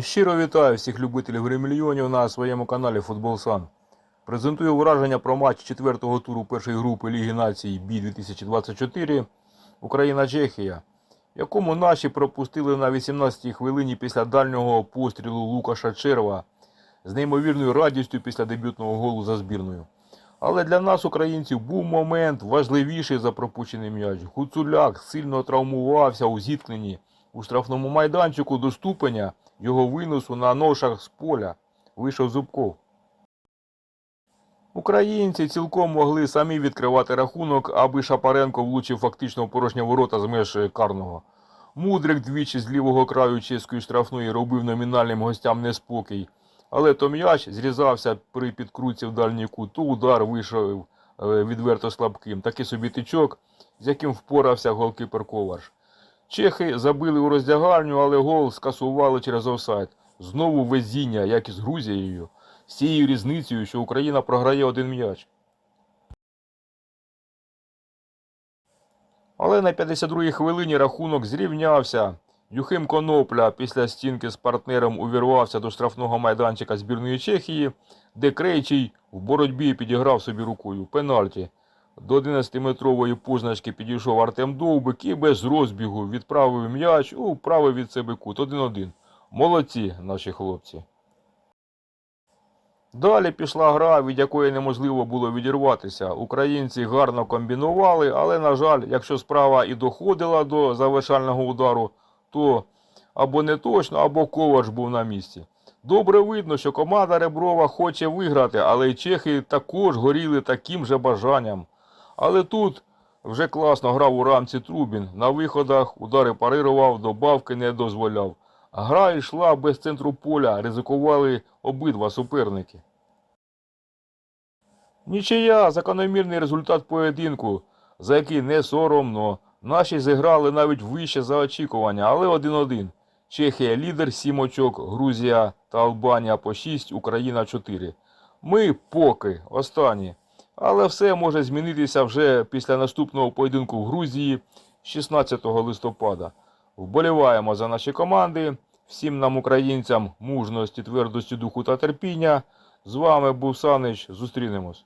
Щиро вітаю всіх любителів гри мільйонів на своєму каналі Футбол Сан. Презентую враження про матч четвертого туру першої групи Ліги націй Бі 2024 Україна-Чехія, якому наші пропустили на 18-й хвилині після дальнього пострілу Лукаша Черва з неймовірною радістю після дебютного голу за збірною. Але для нас, українців, був момент важливіший за пропущений м'яч. Гуцуляк сильно травмувався у зіткненні у штрафному майданчику до ступеня його виносу на ношах з поля вийшов Зубков. Українці цілком могли самі відкривати рахунок, аби Шапаренко влучив фактично в порожні ворота з меж карного. Мудрик двічі з лівого краю чеської штрафної робив номінальним гостям неспокій. Але то м'яч зрізався при підкрутці в дальній кут, то удар вийшов е, відверто слабким. Такий собі тичок, з яким впорався голкіпер Коварш. Чехи забили у роздягальню, але гол скасували через офсайд. Знову везіння, як і з Грузією, з цією різницею, що Україна програє один м'яч. Але на 52-й хвилині рахунок зрівнявся. Юхим Конопля після стінки з партнером увірвався до штрафного майданчика збірної Чехії, де Крейчий в боротьбі підіграв собі рукою пенальті. До 11-метрової позначки підійшов Артем Довбик і без розбігу відправив м'яч у правий від себе кут 1-1. Молодці наші хлопці. Далі пішла гра, від якої неможливо було відірватися. Українці гарно комбінували, але, на жаль, якщо справа і доходила до завершального удару, то або не точно, або ковач був на місці. Добре видно, що команда Реброва хоче виграти, але й чехи також горіли таким же бажанням. Але тут вже класно грав у рамці Трубін. На виходах удари парирував, добавки не дозволяв. Гра йшла без центру поля, ризикували обидва суперники. Нічия закономірний результат поєдинку, за який не соромно. Наші зіграли навіть вище за очікування, але 1-1. Чехія лідер 7 очок, Грузія та Албанія по 6, Україна 4. Ми поки останні. Але все може змінитися вже після наступного поєдинку в Грузії 16 листопада. Вболіваємо за наші команди. Всім нам, українцям, мужності, твердості духу та терпіння. З вами був Санич. Зустрінемось.